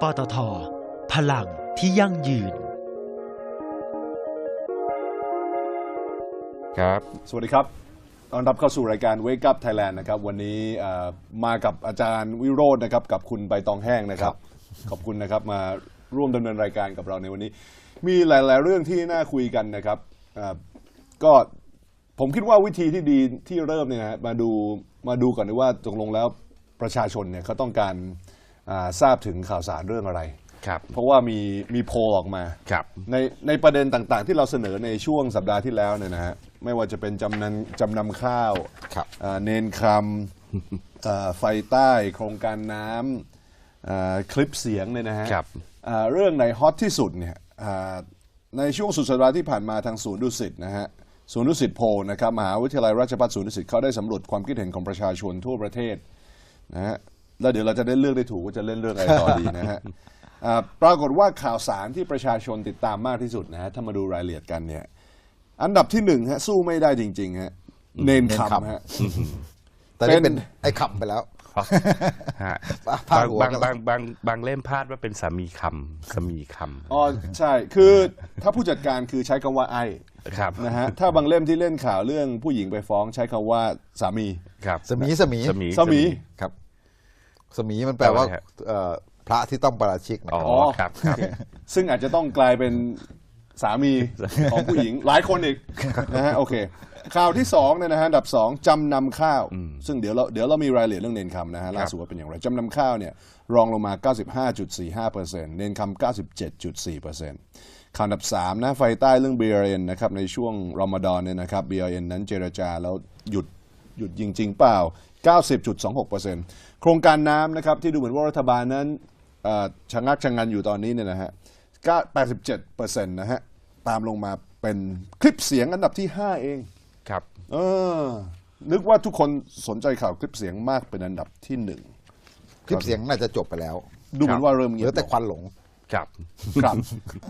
ปตท พลังที่ยั่งยืน ครับ สวัสดีครับต้อนรับเข้าสู่รายการ Wake Up Thailand นะครับ วันนี้เอ่อมากับอาจารย์วิโรจน์นะครับ กับคุณใบตองแห้งนะครับ ขอบคุณนะครับมาร่วมดำเนินรายการกับเราในวันนี้ มีหลาย ๆ เรื่องที่น่าคุยกันนะครับเอ่อก็ผมคิดว่าวิธีที่ดีที่เริ่มเนี่ยนะฮะมาดูมาดูก่อนดีว่าตกลงแล้วประชาชนเนี่ยเขาต้องการอ่า ทราบถึงข่าวสารเรื่องอะไร ครับเพราะว่ามีมีโพลออกมา ครับ ในในประเด็นต่างๆ ที่เราเสนอในช่วงสัปดาห์ที่แล้วเนี่ยนะฮะไม่ว่าจะเป็นจำนำจำนำข้าวครับ อ่าเนนคำอ่าไฟใต้โครงการน้ำอ่าคลิปเสียงเนี่ยนะฮะครับ อ่าเรื่องไหนฮอตที่สุดเนี่ยอ่าในช่วงสุดสัปดาห์ที่ผ่านมาทางศูนย์ดุสิตนะฮะศูนย์ดุสิตโพลนะครับมหาวิทยาลัยราชภัฏศูนย์ดุสิตเขาได้สำรวจความคิดเห็นของประชาชนทั่วประเทศนะฮะ แล้วเดี๋ยวเราจะได้เลือกได้ถูกว่าจะเล่นเรื่องอะไรต่อดีนะฮะ อ่าปรากฏว่าข่าวสารที่ประชาชนติดตามมากที่สุดนะฮะถ้ามาดูรายละเอียดกันเนี่ย อันดับที่หนึ่งฮะสู้ไม่ได้จริง ๆ ฮะ เนนคำฮะตอนนี้เป็เป็นนไอ้ขำไปแล้ว ฮะพาดบางหัวบางกันบางบางบางเล่มพาดว่าเป็นสามีคำสามีคอ๋อใช่ คือถ้าผู้จัดการคือใช้คำว่าไอ้ำครับนะฮะ ถ้าบางเล่มที่เล่นข่าวเรื่องผู้หญิงไปฟ้องใช้คำว่าสามี ครับสมีสมี สมี สมี ครับ สมีมันแปลว่าแปลว่าอะไรฮะเอ่อพระที่ต้องประราชิกนะอ๋อครับ ครับครับโอเคซึ่งอาจจะต้องกลายเป็นสามีของผู้หญิง หลายคนอีกนะฮะโอเค ข่าวที่สองเนี่ยนะฮะอันดับสองจำนำข้าว ซึ่งเดี๋ยวเราเดี๋ยวเรามีรายละเอียดเรื่องเนนคำนะฮะล่าสุดว่าเป็นอย่างไรจำนำข้าวเนี่ยรองลงมา 95.45%เนนคำ97.4%ข่าวอันดับ3นะไฟใต้เรื่อง BRN นะครับในช่วงรอมฎอนเนี่ยนะครับ BRN นั้นเจรจาแล้วหยุดหยุดจริงๆเปล่า 90.26% โครงการน้ำนะครับที่ดูเหมือนว่ารัฐบาลนั้นเอ่อชะงักชะงันอยู่ตอนนี้เนี่ยนะฮะก็87%นะฮะตามลงมาเป็นคลิปเสียงอันดับที่ 5 เองครับเออนึกว่าทุกคนสนใจข่าวคลิปเสียงมากเป็นอันดับที่หนึ่งคลิปเสียงน่าจะจบไปแล้ว ดูเหมือนว่าเริ่มเหเงียลืบอแต่ควันหลงครับครับ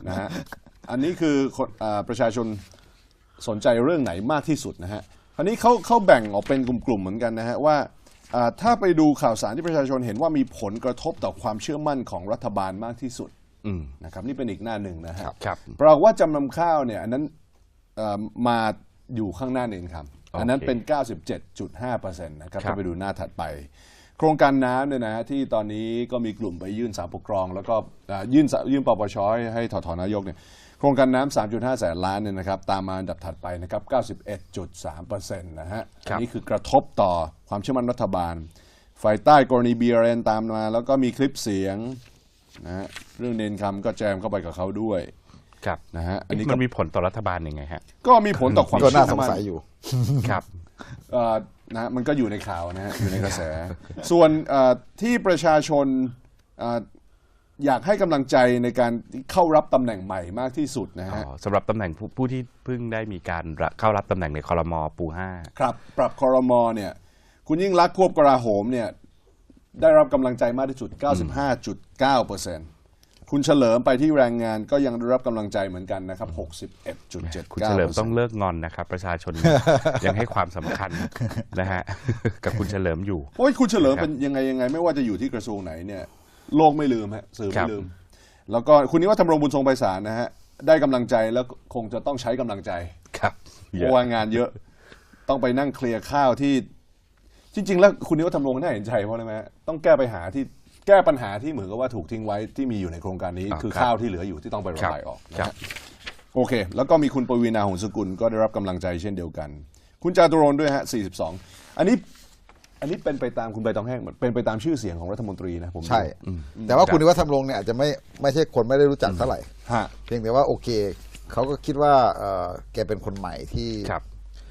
นะฮะอันนี้คือคนอ่าประชาชนสนใจเรื่องไหนมากที่สุดนะฮะอันนี้เขาเขาแบ่งออกเป็นกลุ่มๆเหมือนกันนะฮะว่าอ่า ถ้าไปดูข่าวสารที่ประชาชนเห็นว่ามีผลกระทบต่อความเชื่อมั่นของรัฐบาลมากที่สุดอืมนะครับนี่เป็นอีกหน้าหนึ่งนะฮะครับปรากฏว่าจำนำข้าวเนี่ยอันนั้นเอ่อมาอยู่ข้างหน้าเนนคำอันนั้นโอเคเป็น 97.5%นะครับครับถ้าไปดูหน้าถัดไป โครงการน้ำเนี่ยนะฮะที่ตอนนี้ก็มีกลุ่มไปยื่นสารปกครอง แล้วก็อ่ายื่นสยื่นปปชให้ให้ถอดถอนนายกเนี่ยโครงการน้ำ3.5 แสนล้านเนี่ยนะครับตามมาอันดับถัดไปนะครับ 91.3%นะฮะอันนี้คือกระทบต่อความเชื่อมั่นรัฐบาล ฝ่ายใต้กรณี BRN ตามมา แล้วก็มีคลิปเสียงนะฮะเรื่องเนนคำก็แจมเข้าไปกับเขาด้วยครับนะฮะอันนี้ก็มันมีผลต่อรัฐบาลยังไงฮะก็มีผลต่อความก็เชื่น่าอสงมั่นสัยอยู่ ครับ เอ่อ นะฮะมันก็อยู่ในข่าวนะฮะอยู่ในกระแส ส่วนเอ่อที่ประชาชนเอ่ออยากให้กำลังใจในการเข้ารับตำแหน่งใหม่มากที่สุดนะอ๋ฮะอสำหรับตำแหน่งผู้ผู้ที่เพิ่งได้มีการรับเข้ารับตำแหน่งในคอรมอปูห้า ครับปรับคอรมอเนี่ยคุณยิ่งรักษณ์ควบกราโหมเนี่ยได้รับกำลังใจมากที่สุด 95.9% คุณเฉลิมไปที่แรงงานก็ยังได้รับกำลังใจเหมือนกันนะครับ 61.79%คุณเฉลิมต้องเลิกงอนนะครับ ประชาชน ยังให้ความสำคัญนะฮะกับคุณเฉลิมอยู่โอ้ยคุณเฉลิมครับเป็นยังไงยังไง ไม่ว่าจะอยู่ที่กระทรวงไหนเนี่ยโลกไม่ลืมฮะสื่อครัไม่บลืม แล้วก็คุณนิวัฒน์ธรรมรงบุญทรงไพศาลนะฮะได้กำลังใจแล้วคงจะต้องใช้กำลังใจครับเพเยอะราะว่างานเยอะต้องไปนั่งเคลียร์ข้าวที่ จริง ๆ แล้วคุณนิวัฒน์ธรรมรงน่าเห็นใจเพราะอะไรไหมฮะต้องแก้ไปหาที่แก้ปัญหาที่เหมือนกับว่าถูกทิ้งไว้ที่มีอยู่ในโครงการนี้ อ่าคือครับ ข้าวที่เหลืออยู่ที่ต้องไประครับบายออกนะครัฮะ บ โอเค แล้วก็มีคุณปวีนาหงสกุลก็ได้รับกำลังใจเช่นเดียวกัน คุณจาตุรนต์ด้วยฮะ 42 อันนี้ อันนี้เป็นไปตามคุณใบตองแห้งเป็นไปตามชื่อเสียงของรัฐมนตรีนะผมดูใช่ แต่ว่าครับคุณนิวัฒน์ทำรงเนี่ยอาจจะไม่ไม่ใช่คนไม่ได้รู้จักเท่าไหร่ ฮะ เพียงแต่ว่าโอเค เขาก็คิดว่าเอ่อแกเป็นคนใหม่ที่ ครับ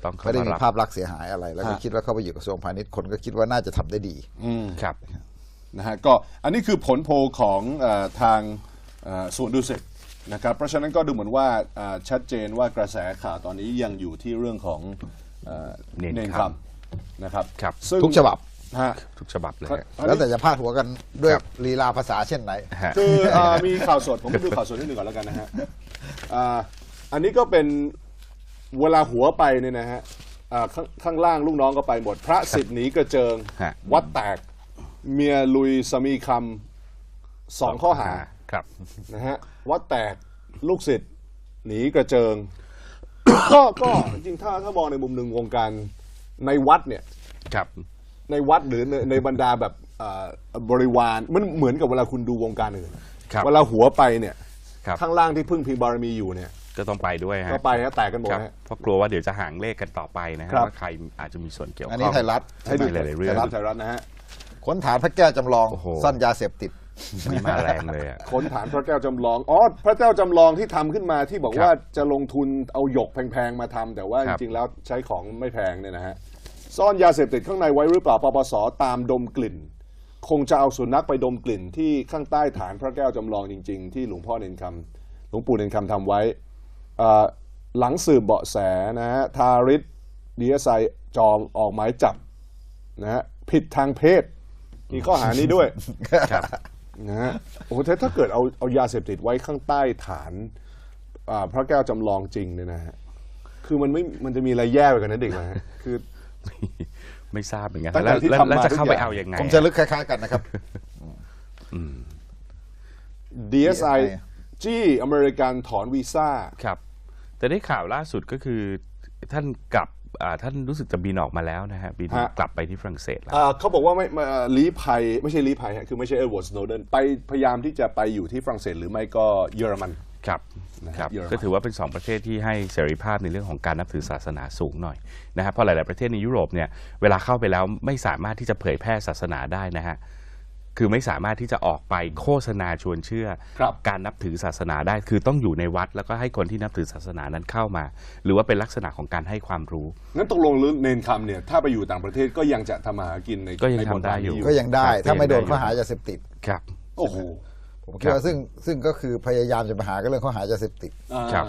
ต้องเข้าไม่ได้มามีรับภาพลักษณ์เสียหายอะไร แล้วก็ฮะ คิดว่าเข้าไปอยู่กระทรวงพาณิชย์คนก็คิดว่าน่าจะทำได้ดี ครับ นะฮะก็อันนี้คือผลโพลของเออทางเอ่อส่วนดุสิตนะครับเพราะฉะนั้นก็ดูเหมือนว่าอ่าชัดเจนว่ากระแสข่าวตอนนี้ยังอยู่ที่เรื่องของเอ่อเนนเนนคคำำนะครับครับซึ่งทุกฉบับฮะทุกฉบับเลยฮะอันแล้วนี้แต่จะพาดหัวกันด้วยครับลีลาภาษาเช่นไหนฮะคือเอ่อมีข่าวสดผมไปดูข่าวสดนิดหนึ่งก่อนแล้วกันนะฮะอ่าอันนี้ก็เป็นเวลาหัวไปเนี่ยนะฮะอ่าข้างข้างล่างลูกน้องก็ไปหมด พระสิทธิ์หนีกระเจิงฮะวัดแตก เมียลุยสามีคสองข้อหาครับนะฮะวัดแตกลูกศิษย์หนีกระเจิง ก็ก็จริงๆถ้าถ้ามองในมุมหนึ่งวงการในวัดเนี่ยครับ ในวัดหรือในในบรรดาแบบเอ่อบริวารมันเหมือนกับเวลาคุณดูวงการอื่นครับเวลาหัวไปเนี่ยครับข้างล่างที่พึ่งพิงบารมีอยู่เนี่ยก็ต้องไปด้วยฮะก็ไปฮะแตกกันหมดครับฮะเพราะกลัวว่าเดี๋ยวจะห่างเลขกันต่อไปนะฮะครับว่าใครอาจจะมีส่วนเกี่ยวข้อัอนงนี้ไทยรัฐให้ดูหลายๆเรื่องไทยรัฐไทยรัฐนะฮะ ค้นฐานพระแก้วจำลองโอ้โห ซ่อนยาเสพติดอันนี้มาแรงเลยอะค้นฐานพระแก้วจำลอง อ๋อ พระเจ้าจำลองที่ทำขึ้นมาที่บอกครับว่าจะลงทุนเอาหยกแพงๆมาทำแต่ว่าคจรับ ริงๆแล้วใช้ของไม่แพงเนี่ยนะฮะ ซ่อนยาเสพติดข้างในไว้หรือเปล่า ปปส ตามดมกลิ่น คงจะเอาสุนัขไปดมกลิ่นที่ข้างใต้ฐานพระแก้วจำลองจริง ๆ ที่หลวงพ่อเนนคำหลวงปู่เนนคำทำไว้เอ่อหลังสืบเบาะแสนะฮะ ทาริศดีเอสไอจองออกหมายจับนะฮะ ผิดทางเพศ มีข้อหานี้ด้วยครับนะฮะโอ้โหถ้าถ้าเกิดเอาเอายาเสพติดไว้ข้างใต้ฐานอ่าพระแก้วจำลองจริงเนี่ยนะฮะคือมันไม่มันจะมีอะไรแย่ไปกว่านั้นเด็กนะฮะคือ ไม่ไม่ทราบเหมือนกันตั้งแต่แล้วที่แล้วทำมาแล้วจะทุกเข้าไปอย่าง เอายังไงผมจะลึกคล้ายๆกันนะครับ DSI จี้อเมริกันถอนวีซ่า ครับ แต่ได้ข่าวล่าสุดก็คือท่านกลับ อ่าท่านรู้สึกจะบินออกมาแล้วนะฮะบินฮะ กลับไปที่ฝรั่งเศสแล้ว อ่าเขาบอกว่าไม่ไม่อ่าลี้ภัยไม่ใช่ลี้ภัยฮะคือไม่ใช่เอ็ดเวิร์ดสโนเดนไปพยายามที่จะไปอยู่ที่ฝรั่งเศสหรือไม่ก็เยอรมัน ครับนะฮะครับเยอรมัน ก็ถือว่าเป็นสองประเทศที่ให้เสรีภาพในเรื่องของการนับถือศาสนาสูงหน่อยนะครับเพราะหลาย ๆ ประเทศในยุโรปเนี่ยเวลาเข้าไปแล้วไม่สามารถที่จะเผยแพร่ศาสนาได้นะฮะ คือไม่สามารถที่จะออกไปโฆษณาชวนเชื่อ ครับการนับถือศาสนาได้ คือต้องอยู่ในวัดแล้วก็ให้คนที่นับถือศาสนานั้นเข้ามา หรือว่าเป็นลักษณะของการให้ความรู้ งั้นตกลงเนนคำเนี่ยถ้าไปอยู่ต่างประเทศก็ยังจะทำมาหากินในก็ยังในบททำได้บาทนี้อยู่ก็ยังได้ ครับ ถ้าไม่โดนก็ยังได้ข้อหายาเสพติด ครับ โอ้โหผมคิดว่าซึ่งซึ่งก็คือพยายามจะมาหาก็เรื่องข้อหายาเสพติด อ่าครับ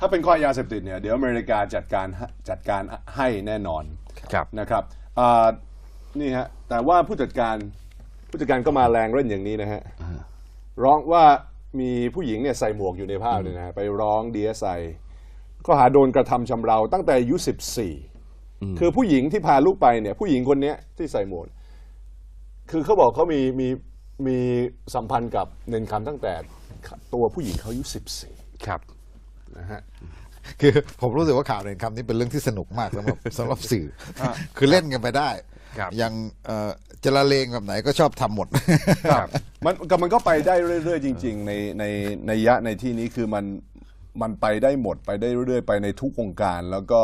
ถ้าเป็นข้อยาเสพติดเนี่ยเดี๋ยวอเมริกาจัดการให้จัดการให้แน่นอน ครับ นะครับอ่านี่ฮะ แต่ว่าผู้จัดการ ผู้จัดการก็มาแรงเล่นอย่างนี้นะฮะร้องว่ามีผู้หญิงเนี่ยใส่หมวกอยู่ในภาพเลยนะฮะไปร้องดีเอสไอก็หาโดนกระทำชำเราตั้งแต่อายุสิบสี่คือผู้หญิงที่พาลูกไปเนี่ยผู้หญิงคนเนี้ยที่ใส่หมวกคือเขาบอกเขามีมีมีสัมพันธ์กับเนนคำตั้งแต่ตัวผู้หญิงเขาอายุสิบสี่ครับนะฮะคือผมรู้สึกว่าข่าวเนรคำนี้เป็นเรื่องที่สนุกมากสำหรับสำหรับสื่อ คือเล่นกันไปได้ ครับ อย่างเอ่อจะละเลงแบบไหนก็ชอบทำหมด ครับมันก็มันก็ไปได้เรื่อยๆ จริง ๆ ในในในยะในที่นี้คือมันมันไปได้หมดไปได้เรื่อยๆ ไปในทุกวงการ แล้วก็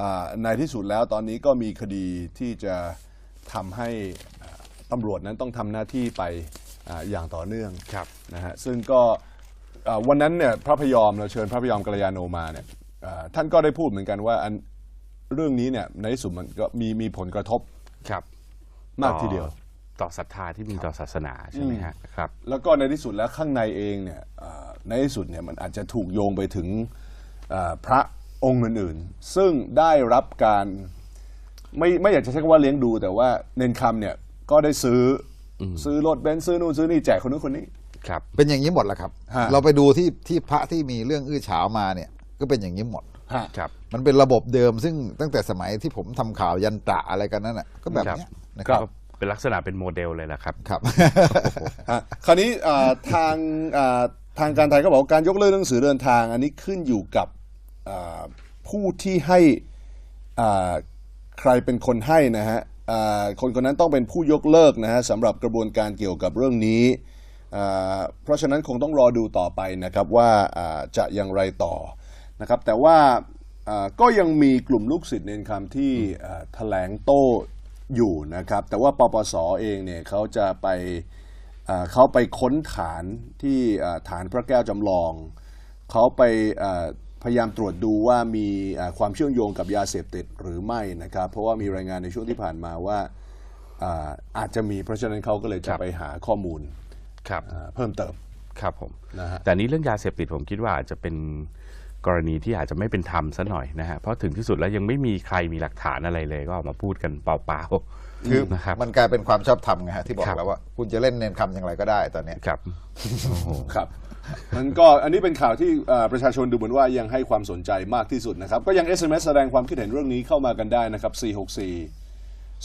อ่าในที่สุดแล้วตอนนี้ก็มีคดีที่จะทำให้อ่าตำรวจนั้นต้องทำหน้าที่ไปอาอย่างต่อเนื่อง ครับ นะฮะซึ่งก็อ่าวันนั้นเนี่ยพระพยอมเราเชิญพระพยอมกัลยาโนมาเนี่ยอ่าท่านก็ได้พูดเหมือนกันว่าอันเรื่องนี้เนี่ยในที่สุดมันก็มีมีผลกระทบ ครับมากทีเดียว ต่อศรัทธาที่มีต่อศาสนาใช่ไหมฮะครับ แล้วก็ในที่สุดแล้วข้างในเองเนี่ยเอ่อในที่สุดเนี่ยมันอาจจะถูกโยงไปถึงเอ่อพระองค์อื่นๆ ซึ่งได้รับการไม่ไม่อยากจะใช้คำว่าเลี้ยงดู แต่ว่าเนนคำเนี่ยก็ได้ซื้ออซื้อรถเบนซ์ซื้อนู่นซื้อนี่แจกคนนู้นคนนี้ครับ เป็นอย่างนี้หมดแหละครับฮะเราไปดูที่ที่พระที่มีเรื่องอื้อฉาวมาเนี่ย ก็เป็นอย่างนี้หมดฮะ ครับมันเป็นระบบเดิมซึ่งตั้งแต่สมัยที่ผมทำข่าวยันตระอะไรกันนั่นแหะก็แบบเนี้ยนะคครัรับบเป็นลักษณะเป็นโมเดลเลยแหละครับครับฮะคราวนี้เอ่อทางเอ่อทางการไทยก็บอกว่าการยกเลิกหนังสือเดินทาง อันนี้ขึ้นอยู่กับเอ่อผู้ที่ให้อ่าใครเป็นคนให้นะฮะอ่าคนคนนั้นต้องเป็นผู้ยกเลิกนะฮะสำหรับกระบวนการเกี่ยวกับเรื่องนี้อ่าเพราะฉะนั้นคงต้องรอดูต่อไปนะครับว่าอ่าจะอย่างไรต่อ นะครับแต่ว่าอ่าก็ยังมีกลุ่มลูกศิษย์เนนคำที่อ่าแถลงโต้อยู่นะครับ แต่ว่าปปสเองเนี่ยเขาจะไปอ่าเขาไปค้นฐานที่อ่าฐานพระแก้วจำลอง เขาไปอ่าพยายามตรวจดูว่ามีอ่าความเชื่อมโยงกับยาเสพติดหรือไม่นะครับ เพราะว่ามีรายงานในช่วงที่ผ่านมาว่าอ่าอาจจะมีเพราะฉะนั้นเขาก็เลยคจะรับไปหาข้อมูลครับอ่าเพิ่มเติมครับผมนะฮะแต่นี้เรื่องยาเสพติดผมคิดว่าอาจจะเป็น กรณีที่อาจจะไม่เป็นธรรมซะหน่อยนะฮะเพราะถึงที่สุดแล้วยังไม่มีใครมีหลักฐานอะไรเลยก็ออกมาพูดกันเปล่าๆคือนะครับมันกลายเป็นความชอบธรรมไงฮะที่บอกครับแล้วว่า คุณจะเล่นเนรคำอย่างไรก็ได้ตอนเนี้ยครับโอ้โหครับมันก็อันนี้เป็นข่าวที่เอ่อประชาชนดูเหมือนว่ายังให้ความสนใจมากที่สุดนะครับ ก็ยัง SMS แสดงความคิดเห็นเรื่องนี้เข้ามากันได้นะครับ 464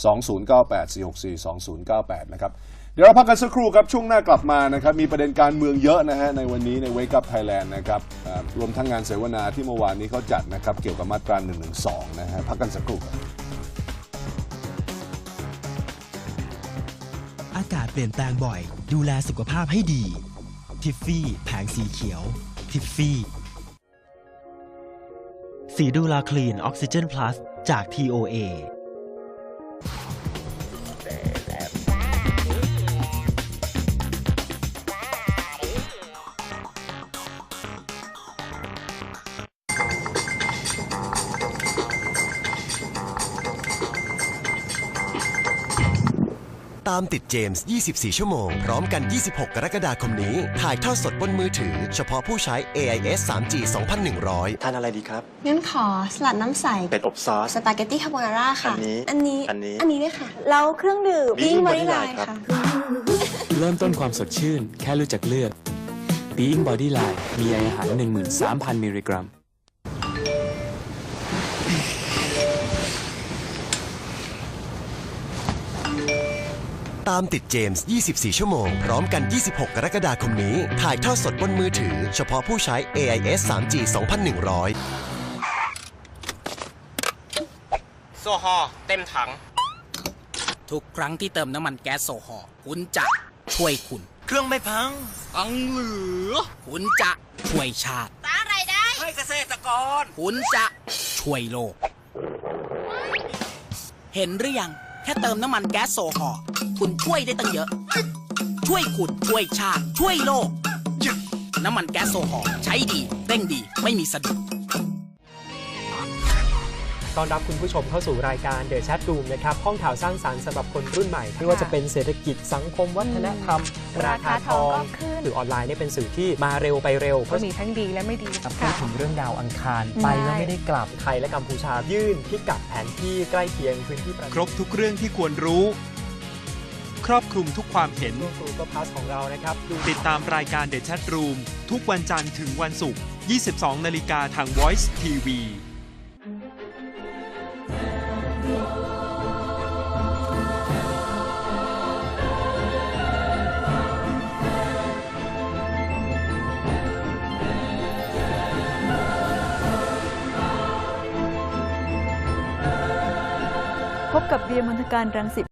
2098 464 2098 นะครับ เดี๋ยวเราพักกันสักครู่ครับช่วงหน้ากลับมานะครับมีประเด็นการเมืองเยอะนะฮะในวันนี้ใน Wake Up Thailand นะครับอ่ารวมทั้งงานเสวนาที่เมื่อวานนี้เขาจัดนะครับเกี่ยวกับมาตรา1นึนะฮะพักกันสักครู่ครับ อากาศเปลี่ยนแปลงบ่อย ดูแลสุขภาพให้ดี ทิฟฟี่ แผงสีเขียว ทิฟฟี่ สีดูลาคลีนออกซิเจนพลัสจาก TOA ตามติดเจมส์ 24 ชั่วโมง พร้อมกัน 26 กรกฎาคมนี้ ถ่ายทอดสดบนมือถือ เฉพาะผู้ใช้ AIS 3G 2100 ทานอะไรดีครับ งั้นขอสลัดน้ำใส เป็ดอบซอส สปาเกตตี้คาโบนาร่าค่ะ อันนี้ อันนี้ อันนี้อันนี้ด้วยค่ะ แล้วเครื่องดื่ม Being บ Body ริไล Line ครับค่ะ เริ่มต้นความสดชื่น แค่รู้จักเลือก Being Body Line มีอาหาร 13,000 มิลลิกรัม ตามติดเจมส์ 24 ชั่วโมง พร้อมกัน 26 กรกฎาคมนี้ ถ่ายทอดสดบนมือถือ เฉพาะผู้ใช้ AIS 3G 2100 โซฮอเต็มถัง ทุกครั้งที่เติมน้ำมันแก๊สโซฮอคุณจะช่วยคุณ เครื่องไม่พังอังเหลือ คุณจะช่วยชาติสร้างรายได้ให้เกษตรกร คุณจะช่วยโลก เห็นหรือยัง แค่เติมน้ำมันแก๊สโซฮอ คุณช่วยได้ตั้งเยอะ ช่วยคุณช่วยชาติช่วยโลก น้ำมันแก๊สโซฮอใช้ดี เร่งดีไม่มีสะดุดต้อนรับคุณผู้ชมเข้าสู่รายการ The Chat Room นะครับ ห้องข่าวสร้างสรรค์สำหรับคนรุ่นใหม่ไม่ว่าจะเป็นเศรษฐกิจสังคมวัฒนธรรม ราคาทองสื่อออนไลน์เนี่ยเป็นสื่อที่มาเร็วไปเร็วเพก็ราะมีทั้งดีและไม่ดีพูค่ะดถึงเรื่องดาวอังคารใช่ไปแล้วไม่ได้กลับไทยและกัมพูชายื่นพิกัดแผนที่ใกล้เคียงพื้นที่ประเทศครบทุกเรื่องที่ควรรู้ ครอบคลุมทุกความเห็นครูก็พาสของเรานะครับดูติดตามรายการ The Chat Room ทุกวันจันทร์ถึงวันศุกร์ 22 นาฬิกาทาง Voice TV พบกับเบียร์มนทการรังสิต